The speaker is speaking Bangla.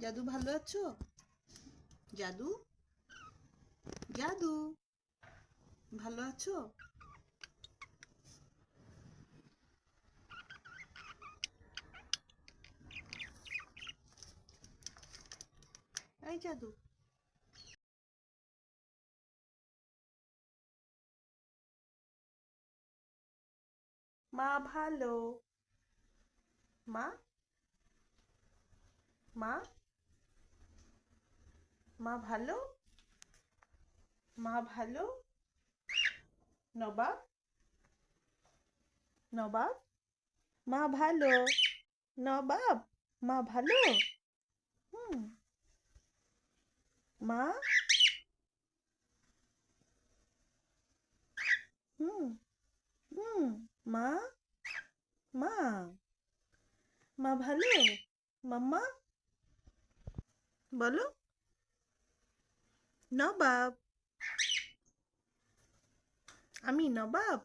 জাদু ভালো আছো? জাদু? জাদু। ভালো আছো? এই জাদু। মা ভালো। মা? মা? মা ভালো? মা ভালো? নবাব? নবাব? মা ভালো? নবাব? মা ভালো? হুম। মা? হুম। হুম। মা? মা? মা ভালো? মাম্মা? বলো। নবাব আমি নবাব